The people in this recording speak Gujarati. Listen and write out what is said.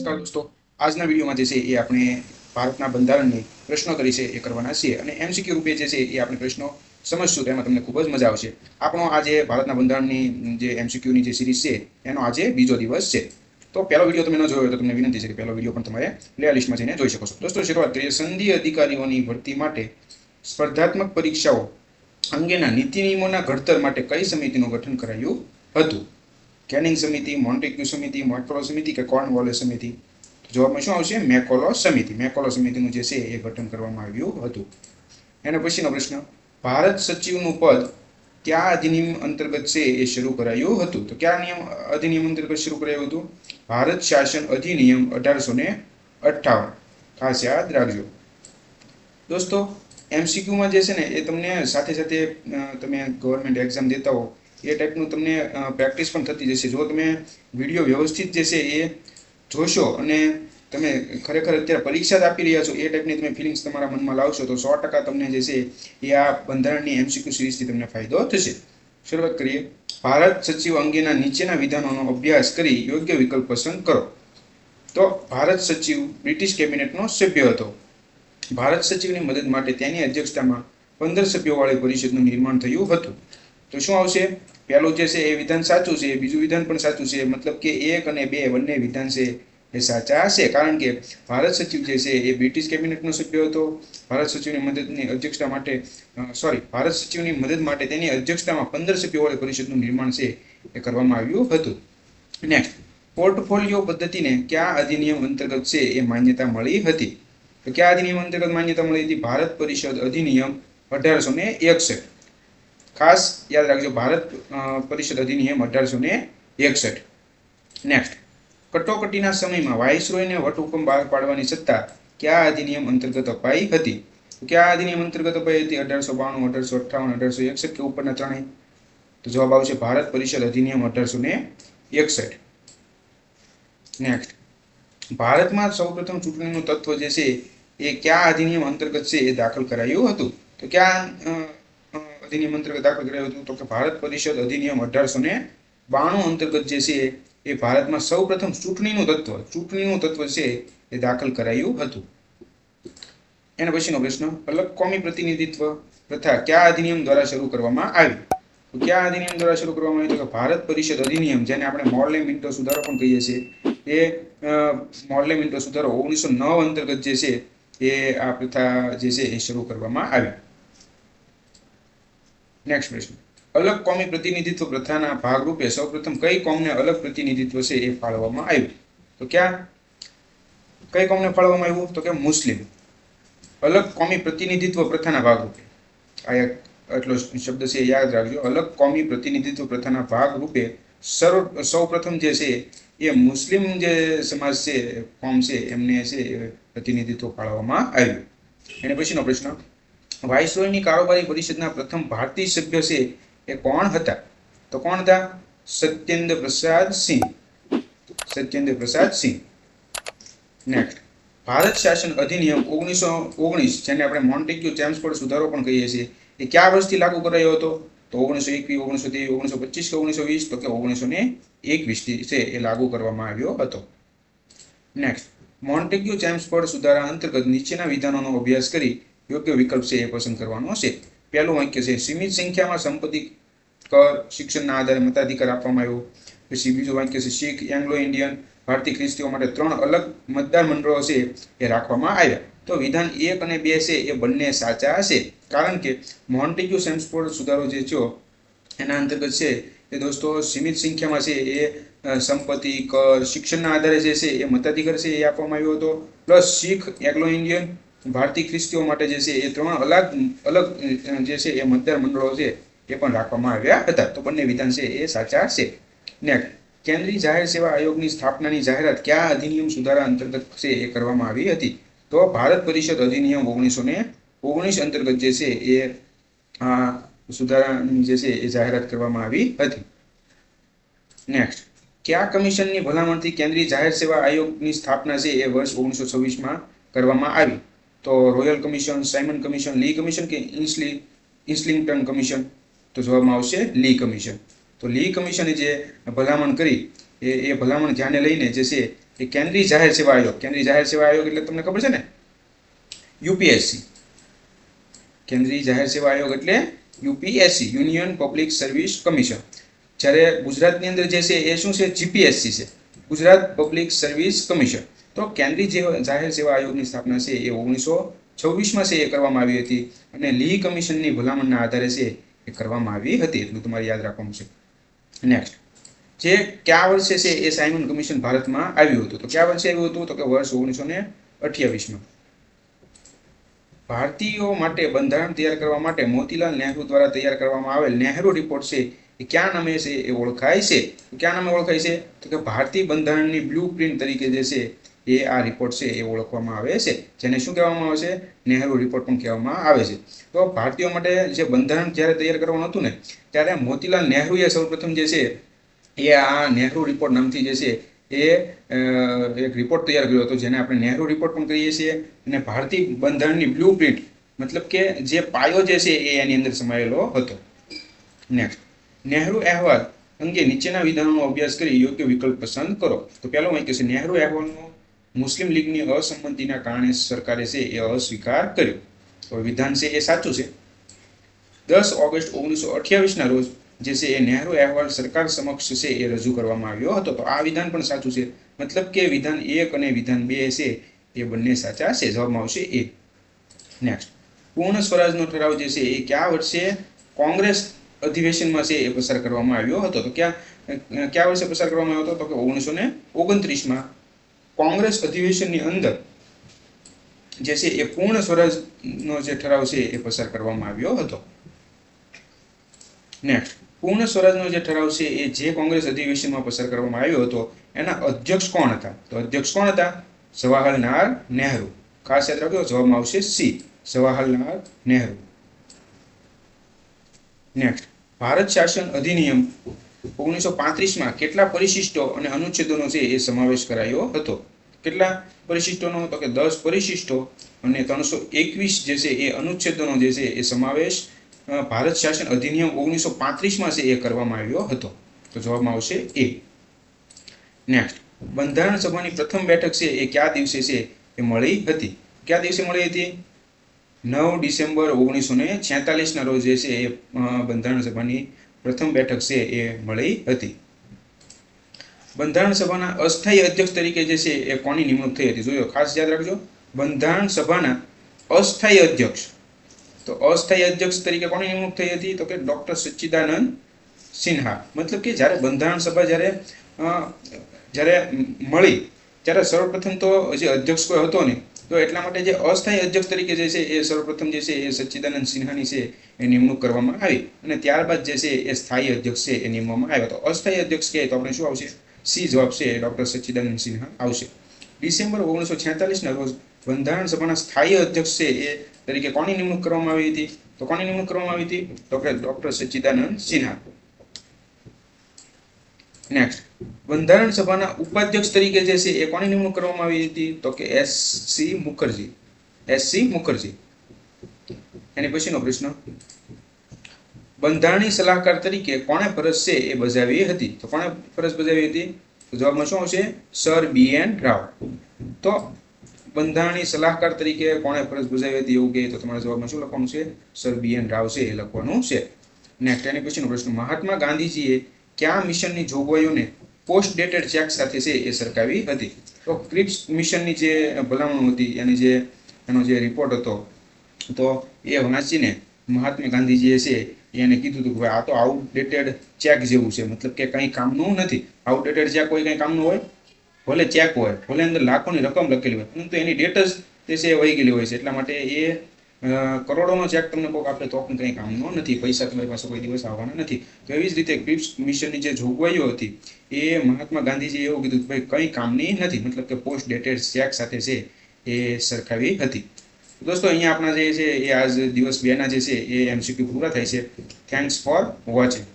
નમસ્કાર દોસ્તો આજના વિડીયોમાં જે છે એ આપણે ભારતના બંધારણની પ્રશ્નો કરી છે એ કરવાના છીએ અને એમસીક્યુ રૂપે જે છે એ આપણે પ્રશ્નો સમજશું તેમાં તમને ખૂબ જ મજા આવશે. આપણો આજે ભારતના બંધારણની જે એમસીક્યુની જે સિરીઝ છે, એનો આજે બીજો દિવસ છે. તો પહેલો વીડિયો તમે ન જોયો તો તમને વિનંતી છે કે પહેલો વીડિયો પણ તમારે પ્લે લિસ્ટમાં જઈને જોઈ શકો છો. દોસ્તો, શરૂઆત કરીએ સંધિ અધિકારીઓની ભરતી માટે. સ્પર્ધાત્મક પરીક્ષાઓ અંગેના નીતિ નિયમોના ઘડતર માટે કઈ સમિતિનું ગઠન કરાયું હતું? કેનિંગ સમિતિ, મોન્ટેક્યુ સમિતિ મોટકોલો સમિતિ કે કોર્નવોલે સમિતિ? જવાબમાં શું આવશે? મેકોલો સમિતિ. મેકોલો સમિતિનું જે છે એ ગઠન કરવામાં આવ્યું હતું. એના પછીનો પ્રશ્ન, ભારત સચિવનું પદ કયા અધિનિયમ અંતર્ગત છે એ શરૂ કરાયું હતું? તો કયા નિયમ, અધિનિયમ અંતર્ગત શરૂ કરાયું હતું? ભારત શાસન અધિનિયમ અઢારસો ને અઠ્ઠાવન. ખાસ યાદ રાખજો. દોસ્તો એમસીક્યુમાં જે છે ને, એ તમને સાથે સાથે તમે ગવર્મેન્ટ એક્ઝામ દેતા હો એ ટાઈપનું તમને પ્રેક્ટિસ પણ થતી જશે. જો તમે વીડિયો વ્યવસ્થિત જે છે એ જોશો અને તમે ખરેખર અત્યારે પરીક્ષા જ આપી રહ્યા છો, એ ટાઈપની તમે ફિલિંગ્સ તમારા મનમાં લાવશો, તો સો ટકા તમને જે છે એ આ બંધારણની એમસીક્યુ સિરીઝથી તમને ફાયદો થશે. શરૂઆત કરીએ. ભારત સચિવ અંગેના નીચેના વિધાનોનો અભ્યાસ કરી યોગ્ય વિકલ્પ પસંદ કરો. તો ભારત સચિવ બ્રિટિશ કેબિનેટનો સભ્ય હતો. ભારત સચિવની મદદ માટે તેની અધ્યક્ષતામાં પંદર સભ્યોવાળી પરિષદનું નિર્માણ થયું હતું. તો શું આવશે? પહેલું જે છે એ વિધાન સાચું છે, બીજું વિધાન પણ સાચું છે. મતલબ કે એક અને બે બંને વિધાન છે એ સાચા હશે. કારણ કે ભારત સચિવ જે છે એ બ્રિટિશ કેબિનેટનો સભ્ય હતો. ભારત સચિવની મદદની અધ્યક્ષતા માટે સોરી ભારત સચિવની મદદ માટે તેની અધ્યક્ષતામાં પંદર સભ્યોવાળી પરિષદનું નિર્માણ છે એ કરવામાં આવ્યું હતું. નેક્સ્ટ પોર્ટફોલિયો પદ્ધતિને કયા અધિનિયમ અંતર્ગત છે એ માન્યતા મળી હતી? તો કયા અધિનિયમ અંતર્ગત માન્યતા મળી હતી? ભારત પરિષદ અધિનિયમ અઢારસો ને એકસઠ ખાસ યાદ રાખજો, ભારત પરિષદ અધિનિયમ અઢારસો ને એકસઠ. નેક્સ્ટ કટોકટીના સમયમાં વાઇસરોયને વટહુકમ બહાર પાડવાની સત્તા કયા અધિનિયમ અંતર્ગત અપાઈ હતી? કયા અધિનિયમ અંતર્ગત અપાઈ હતી? અઢારસો બાણું, અઢારસો અઠ્ઠાવન, અઢારસો એકસઠ કે ઉપરના ત્રણેય? તો જવાબ આવશે ભારત પરિષદ અધિનિયમ અઢારસો ને એકસઠ. નેક્સ્ટ ભારતમાં સૌપ્રથમ ચૂંટણીનું તત્વ જે છે એ કયા અધિનિયમ અંતર્ગત છે એ દાખલ કરાયું હતું? તો કયા અધિનિયમ અંતર્ગત દાખલ કરાયું હતું. તો કે ભારત પરિષદ અધિનિયમ અઢારસો ને બાણું અંતર્ગત જે છે એ ભારતમાં સૌપ્રથમ ચૂંટણીનું તત્વ ચૂંટણીનું તત્વ છે એ દાખલ કરાયું હતું. એના પછીનો પ્રશ્ન અલગ કોમી પ્રતિનિધિત્વ પ્રથા કયા અધિનિયમ દ્વારા શરૂ કરવામાં આવી? તો કયા અધિનિયમ દ્વારા શરૂ કરવામાં આવ્યું તો કે ભારત પરિષદ અધિનિયમ જેને આપણે મોરલે મિન્ટો સુધારો પણ કહીએ છીએ એ અ, મોરલે મિન્ટો સુધારો ઓગણીસો નવ અંતર્ગત જે છે એ આ પ્રથા જે છે એ શરૂ કરવામાં આવી. નેક્સ્ટ પ્રશ્ન અલગ કોમી પ્રતિનિધિત્વ પ્રથાના ભાગરૂપે સૌપ્રથમ કઈ કોમને અલગ પ્રતિનિધિત્વ છે એ ફાળવવામાં આવ્યું? તો ક્યાં? કઈ કોમને ફાળવવામાં આવ્યું? તો કે મુસ્લિમ. અલગ કોમી પ્રતિનિધિત્વ પ્રથાના ભાગરૂપે. આ એક એટલો શબ્દ છે, યાદ રાખજો. અલગ કોમી પ્રતિનિધિત્વ પ્રથાના ભાગરૂપે સર્વ, સૌપ્રથમ જે છે એ મુસ્લિમ જે સમાજ છે, કોમ છે, એમને છે પ્રતિનિધિત્વ ફાળવવામાં આવ્યું. એને પછીનો પ્રશ્ન. વાઇસરોયની કારોબારી પરિષદના પ્રથમ ભારતીય સભ્ય છે એ કોણ હતા? તો કોણ હતા? સત્યેન્દ્ર પ્રસાદ સિંહ. સત્યેન્દ્ર પ્રસાદ સિંહ. નેક્સ્ટ ભારત શાસન અધિનિયમ ઓગણીસો ઓગણીસ, જેને આપણે મોન્ટેક્યુ ચેમ્સફોર્ડ સુધારો પણ કહીએ છીએ, એ કયા વર્ષથી લાગુ કરાયો હતો? તો ઓગણીસો એકવીસ, ઓગણીસો ત્રેવીસ ઓગણીસો પચીસ કે ઓગણીસો વીસ? તો કે ઓગણીસો ને એકવીસથી છે એ લાગુ કરવામાં આવ્યો હતો. નેક્સ્ટ મોન્ટેક્યુ ચેમ્સફોર્ડ સુધારા અંતર્ગત નીચેના વિધાનોનો અભ્યાસ કરી યોગ્ય વિકલ્પ છે એ પસંદ કરવાનો છે પહેલું વાક્ય છે, સીમિત સંખ્યામાં સંપત્તિ કર, શિક્ષણના આધારે મતાધિકાર આપવામાં આવ્યો. પછી બીજું વાક્ય છે, શીખ, એંગ્લો ઇન્ડિયન, ભારતીય ખ્રિસ્તીઓ માટે ત્રણ અલગ મતદાર મંડળો છે એ રાખવામાં આવ્યા. તો વિધાન એક અને બે છે એ બંને સાચા હશે. કારણ કે મોન્ટેગ્યુ સેમ્સફોર્ડ સુધારો જે થયો, એના અંતર્ગત છે એ દોસ્તો સીમિત સંખ્યામાં છે એ સંપત્તિ, કર, શિક્ષણના આધારે જે છે એ મતાધિકાર છે એ આપવામાં આવ્યો હતો. પ્લસ શીખ, એંગ્લો ઇન્ડિયન ભારતીય ખ્રિસ્તીઓ માટે જે છે એ ત્રણ અલગ અલગ જે છે એ મતદાર મંડળો છે એ પણ રાખવામાં આવ્યા હતા. તો બંને વિધાન છે એ સાચા છે. નેક્સ્ટ કેન્દ્રીય જાહેર સેવા આયોગની સ્થાપનાની જાહેરાત કયા અધિનિયમ સુધારા અંતર્ગત છે એ કરવામાં આવી હતી? તો ભારત પરિષદ અધિનિયમ ઓગણીસો ને ઓગણીસ અંતર્ગત જે છે એ, આ, સુધારાની જે છે એ જાહેરાત કરવામાં આવી હતી. નેક્સ્ટ કયા કમિશનની ભલામણથી કેન્દ્રીય જાહેર સેવા આયોગની સ્થાપના છે એ વર્ષ ઓગણીસો છવ્વીસમાં કરવામાં આવી? તો royal commission Simon commission Lee commission કે ઇન્સલી ઇન્સલિંગ્ટન કમિશન તો જવાબમાં આવશે લી કમિશન તો લી કમિશને જે ભલામણ કરી, એ એ ભલામણ ધ્યાને લઈને જે છે, એ કેન્દ્રીય જાહેર સેવા આયોગ, કેન્દ્રીય જાહેર સેવા આયોગ એટલે તમને ખબર છે ને? યુપીએસસી. કેન્દ્રીય જાહેર સેવા આયોગ એટલે UPSC union public service commission જ્યારે ગુજરાતની અંદર જે છે, એ શું છે? જીપીએસસી છે. ગુજરાત પબ્લિક સર્વિસ કમિશન તો કેન્દ્રીય જાહેર સેવા આયોગની સ્થાપના છે એ ઓગણીસો છવ્વીસમાં છે એ કરવામાં આવી હતી અને લી કમિશનની ભલામણના આધારે છે એ કરવામાં આવી હતી. એટલું તમારે યાદ રાખવાનું છે. નેક્સ્ટ જે કયા વર્ષે છે એ સાયમન કમિશન ભારતમાં આવ્યું હતું? તો કયા વર્ષે આવ્યું હતું? તો કે વર્ષ ઓગણીસો ને અઠ્યાવીસમાં. ભારતીયો માટે બંધારણ તૈયાર કરવા માટે મોતીલાલ નહેરુ દ્વારા તૈયાર કરવામાં આવેલ નહેરુ રિપોર્ટ છે એ કયા નામે છે એ ઓળખાય છે? કયા નામે ઓળખાય છે? તો કે ભારતીય બંધારણની બ્લુ પ્રિન્ટ તરીકે જે છે એ આ રિપોર્ટ છે, એ ઓળખવામાં આવે છે. જેને શું કહેવામાં આવે છે? નહેરુ રિપોર્ટ પણ કહેવામાં આવે છે. તો ભારતીયો માટે જે બંધારણ જ્યારે તૈયાર કરવાનું હતું ને, ત્યારે મોતીલાલ નહેરુએ સૌપ્રથમ જે છે, એ આ નહેરુ રિપોર્ટ નામથી જે છે, એ એક રિપોર્ટ તૈયાર કર્યો હતો, જેને આપણે નહેરુ રિપોર્ટ પણ કહીએ છીએ. અને ભારતીય બંધારણની બ્લુ પ્રિન્ટ મતલબ કે જે પાયો જે છે, એ એની અંદર સમાયેલો હતો. નેક્સ્ટ નહેરુ અહેવાલ અંગે નીચેના વિધાનોનો અભ્યાસ કરી યોગ્ય વિકલ્પ પસંદ કરો. તો પહેલો અહીં છે, નહેરુ અહેવાલનો મુસ્લિમ લીગની અસંમતિના કારણે સરકારે છે એ અસ્વીકાર કર્યો. તો વિધાન છે એ સાચું છે. દસ ઓગસ્ટ ઓગણીસો અઠ્યાવીસના રોજ જે છે એ નહેરુ અહેવાલ સરકાર સમક્ષ છે એ રજૂ કરવામાં આવ્યો હતો. તો આ વિધાન પણ સાચું છે. મતલબ કે વિધાન એક અને વિધાન બે છે એ બંને સાચા છે. જવાબમાં આવશે એ. નેક્સ્ટ પૂર્ણ સ્વરાજનો ઠરાવ જે છે એ કયા વર્ષે કોંગ્રેસ અધિવેશનમાં છે એ પસાર કરવામાં આવ્યો હતો. તો ક્યાં, કયા વર્ષે પસાર કરવામાં આવ્યો હતો? તો કે ઓગણીસો ને ઓગણત્રીસમાં. કોંગ્રેસ અધિવેશનની અંદર જે છે એ પૂર્ણ સ્વરાજનો જે ઠરાવ છે એ પસાર કરવામાં આવ્યો હતો. નેક્સ્ટ પૂર્ણ સ્વરાજનો જે ઠરાવ છે એ જે કોંગ્રેસ અધિવેશનમાં પસાર કરવામાં આવ્યો હતો, એના અધ્યક્ષ કોણ હતા? તો અધ્યક્ષ કોણ હતા? જવાહરલાલ નહેરુ. ખાસ યાદ રાખજો, જવાબમાં આવશે સી જવાહરલાલ નહેરુ. નેક્સ્ટ ભારત શાસન અધિનિયમ ઓગણીસો પાંત્રીસમાં કેટલા પરિશિષ્ટો અને અનુચ્છેદોનો છે એ સમાવેશ કરાયો હતો? કેટલા પરિશિષ્ટોનો? તો કે દસ પરિશિષ્ટો અને ત્રણસો એકવીસ જે છે એ અનુચ્છેદોનો જે છે એ સમાવેશ ભારત શાસન અધિનિયમ ઓગણીસો પાંત્રીસમાં છે એ કરવામાં આવ્યો હતો. તો જવાબમાં આવશે એ. નેક્સ્ટ બંધારણ સભાની પ્રથમ બેઠક છે એ કયા દિવસે છે એ મળી હતી? કયા દિવસે મળી હતી? નવ ડિસેમ્બર ઓગણીસો ને છેતાલીસના રોજ જે છે એ બંધારણ સભાની પ્રથમ બેઠક છે એ મળી હતી. બંધારણ સભાના અસ્થાયી અધ્યક્ષ તરીકે જે છે એ કોની નિમણૂક થઈ હતી જોયો? ખાસ યાદ રાખજો. બંધારણ સભાના અસ્થાયી અધ્યક્ષ. તો અસ્થાયી અધ્યક્ષ તરીકે કોની નિમણૂક થઈ હતી? તો કે ડોક્ટર સચ્ચિદાનંદ સિન્હા. મતલબ કે જ્યારે બંધારણ સભા જ્યારે જ્યારે મળી, ત્યારે સર્વપ્રથમ તો જે અધ્યક્ષ કોઈ હતો ને તો એટલા માટે જે અસ્થાયી અધ્યક્ષ તરીકે જે છે એ સર્વપ્રથમ જે છે એ સચ્ચિદાનંદ સિન્હાની છે એ નિમણૂક કરવામાં આવી અને ત્યારબાદ જે છે એ સ્થાયી અધ્યક્ષ છે એ નિમવામાં આવ્યો. તો અસ્થાયી અધ્યક્ષ કહે તો આપણે શું આવશે? સી જવાબ છે ડોક્ટર સચ્ચિદાનંદ સિન્હા આવશે. ડિસેમ્બર ઓગણીસો છેતાલીસના રોજ બંધારણ સભાના સ્થાયી અધ્યક્ષ છે એ તરીકે કોની નિમણૂક કરવામાં આવી હતી? તો કોની નિમણૂક કરવામાં આવી હતી? કે ડોક્ટર સચ્ચિદાનંદ સિન્હા. નેક્સ્ટ બંધારણ સભાના ઉપાધ્યક્ષ તરીકે જે છે એ કોની નિમણૂક કરવામાં આવી હતી? તો કે S C Mukherjee. S C Mukherjee. એની પછીનો પ્રશ્ન. બંધારણીય સલાહકાર તરીકે કોણે ફરજ છે એ બજાવી હતી? તો કોણે ફરજ બજાવી હતી? તો જવાબમાં શું આવશે? Sir B N Rau. તો બંધારણીય સલાહકાર તરીકે કોણે ફરજ બજાવી હતી એવું કહે તો તમારા જવાબમાં શું લખવાનું છે? સર બી એન રાવ છે એ લખવાનું છે. નેક્સ્ટ એની પછીનો પ્રશ્ન. મહાત્મા ગાંધીજીએ કયા મિશનની જોગવાઈઓને પોસ્ટ ડેટેડ ચેક સાથે છે એ સરકાવી હતી. તો ક્રિપ્સ મિશનની જે ભલામણ હતી, એની જે, એનો જે રિપોર્ટ હતો, તો એ વાંચીને મહાત્મા ગાંધીજીએ છે, એને કીધું હતું કે આ તો આઉટડેટેડ ચેક જેવું છે. મતલબ કે કંઈ કામનું નથી. આઉટડેટેડ ચેક કોઈ કંઈ કામનું હોય? ભલે ચેક હોય, ભલે અંદર લાખોની રકમ લખેલી હોય, પરંતુ એની ડેટ જ તે છે વહી ગયેલી હોય છે. એટલા માટે એ કરોડોનો ચેક તમને કોઈક આપે તો પણ કંઈ કામનો નથી, પૈસા તમારી પાસે કોઈ દિવસ આવવાના નથી. તો એવી જ રીતે ક્રિપ્સ મિશનની જે જોગવાઈઓ હતી, એ મહાત્મા ગાંધીજીએ એવું કીધું કે ભાઈ કંઈ કામની નથી, મતલબ કે પોસ્ટ ડેટેડ ચેક સાથે છે એ સરખાવી હતી. દોસ્તો, અહીંયા આપણા જે છે એ આજ દિવસ બેના જે છે એ એમસીક્યુ પૂરા થાય છે. Thanks for watching